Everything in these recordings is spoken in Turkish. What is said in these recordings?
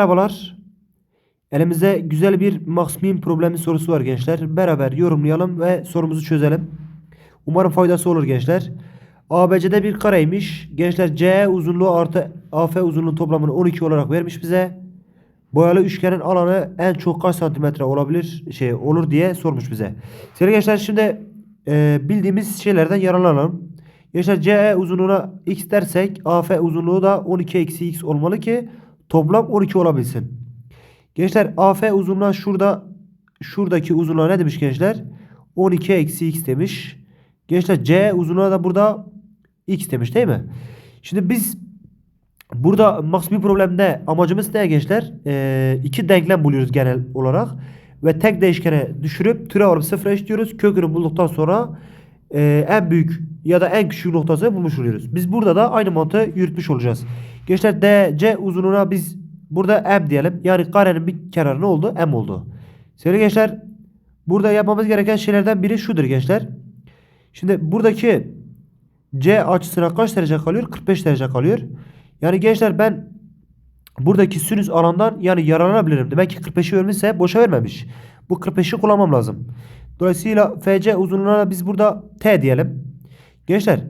Merhabalar. Elimizde güzel bir maksimum problemi sorusu var gençler. Beraber yorumlayalım ve sorumuzu çözelim. Umarım faydası olur gençler. ABC'de bir kareymiş. Gençler C uzunluğu artı AF uzunluğu toplamını 12 olarak vermiş bize. Boyalı üçgenin alanı en çok kaç santimetre olabilir şey olur diye sormuş bize. Sevgili gençler şimdi e, bildiğimiz şeylerden yararlanalım. Gençler CE uzunluğuna x dersek AF uzunluğu da 12 eksi x olmalı ki toplam 12 olabilsin. Gençler AF uzunluğuna şurada şuradaki uzunluğa ne demiş gençler? 12 eksi x demiş. Gençler C uzunluğuna da burada x demiş değil mi? Şimdi biz burada maksimum problemde amacımız ne gençler? Ee, iki denklem buluyoruz genel olarak. Ve tek değişkene düşürüp türev alıp sıfıra eşitliyoruz. Kökünü bulduktan sonra e, en büyük ya da en küçük noktasını bulmuş oluyoruz. Biz burada da aynı mantığı yürütmüş olacağız. Gençler DC uzunluğuna biz burada M diyelim. Yani karenin bir kenarı ne oldu? M oldu. Sevgili gençler burada yapmamız gereken şeylerden biri şudur gençler. Şimdi buradaki C açısına kaç derece kalıyor? 45 derece kalıyor. Yani gençler ben buradaki sinüs alandan yani yararlanabilirim. Demek ki 45'i vermişse boşa vermemiş. Bu 45'i kullanmam lazım. Dolayısıyla FC uzunluğuna biz burada T diyelim. Gençler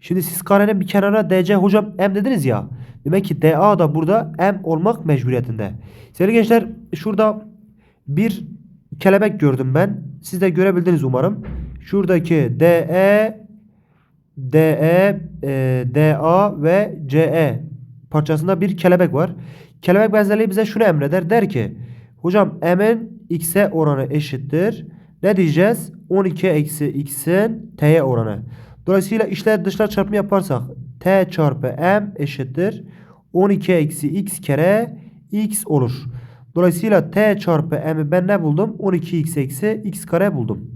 şimdi siz karenin bir kenarına DC hocam M dediniz ya. Demek ki DA da burada M olmak mecburiyetinde. Sevgili gençler şurada bir kelebek gördüm ben. Siz de görebildiniz umarım. Şuradaki DE DE, e, DA ve CE parçasında bir kelebek var. Kelebek benzerliği bize şunu emreder. Der ki hocam M'in X'e oranı eşittir. Ne diyeceğiz? 12 eksi X'in T'ye oranı. Dolayısıyla içler dışlar çarpımı yaparsak T çarpı M eşittir. 12 eksi X kere X olur. Dolayısıyla T çarpı M'i ben ne buldum? 12X eksi X kare buldum.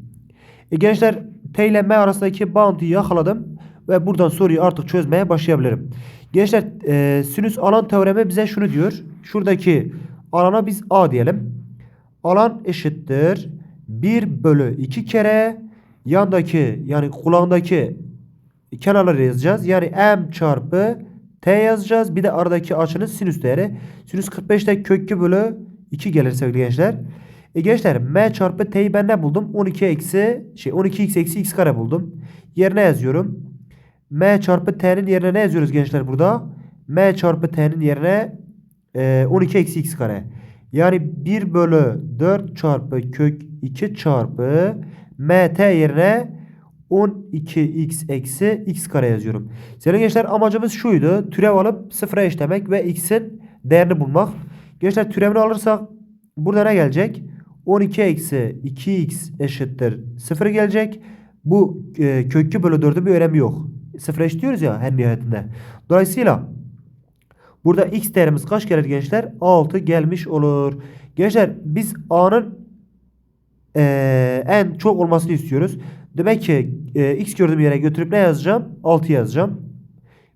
E gençler T ile M arasındaki bağıntıyı yakaladım. Ve buradan soruyu artık çözmeye başlayabilirim. Gençler e, sinüs alan teoremi bize şunu diyor. Şuradaki alana biz A diyelim. Alan eşittir. 1 bölü 2 kere yandaki yani kulağındaki kenarları yazacağız. Yani M çarpı T yazacağız. Bir de aradaki açının sinüs değeri. Sinüs 45'te kök 2 bölü 2 gelir sevgili gençler. E gençler M çarpı T'yi ben ne buldum? 12 eksi şey 12x eksi x kare buldum. Yerine yazıyorum. M çarpı T'nin yerine ne yazıyoruz gençler burada? M çarpı T'nin yerine e, 12 eksi x kare. Yani 1 bölü 4 çarpı kök 2 çarpı mt yerine 12x eksi x kare yazıyorum. Senin gençler amacımız şuydu. Türev alıp sıfıra eşlemek ve x'in değerini bulmak. Gençler türevini alırsak burada ne gelecek? 12 eksi 2x eşittir 0 gelecek. Bu e, kök 2 bölü 4'ün bir önemi yok. Sıfıra eşitliyoruz ya her nihayetinde. Dolayısıyla burada x değerimiz kaç gelir gençler? 6 gelmiş olur. Gençler biz a'nın e, en çok olmasını istiyoruz. Demek ki e, x gördüğüm yere götürüp ne yazacağım? 6 yazacağım.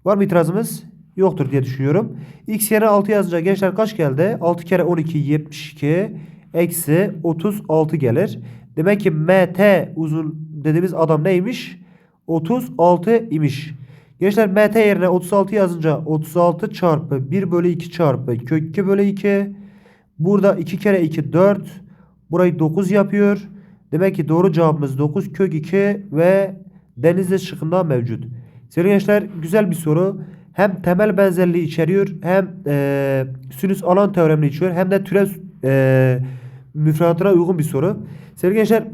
Var mı itirazımız? Yoktur diye düşünüyorum. X yerine 6 yazacak gençler kaç geldi? 6 kere 12 72 eksi 36 gelir. Demek ki MT uzun dediğimiz adam neymiş? 36 imiş. Gençler MT yerine 36 yazınca 36 çarpı 1 bölü 2 çarpı kök 2 bölü 2. Burada 2 kere 2 4. Burayı 9 yapıyor. Demek ki doğru cevabımız 9 kök 2 ve denizli şıkkında mevcut. Sevgili gençler güzel bir soru. Hem temel benzerliği içeriyor hem e, sinüs alan teoremini içeriyor hem de türev e, müfredatına uygun bir soru. Sevgili gençler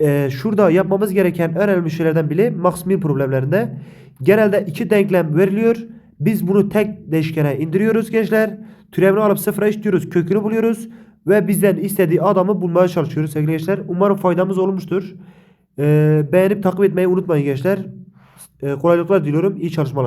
e, şurada yapmamız gereken önemli şeylerden biri maksimum problemlerinde genelde iki denklem veriliyor. Biz bunu tek değişkene indiriyoruz gençler. Türevini alıp sıfıra eşitliyoruz. Kökünü buluyoruz. Ve bizden istediği adamı bulmaya çalışıyoruz sevgili gençler. Umarım faydamız olmuştur. E, beğenip takip etmeyi unutmayın gençler. E, kolaylıklar diliyorum. İyi çalışmalar.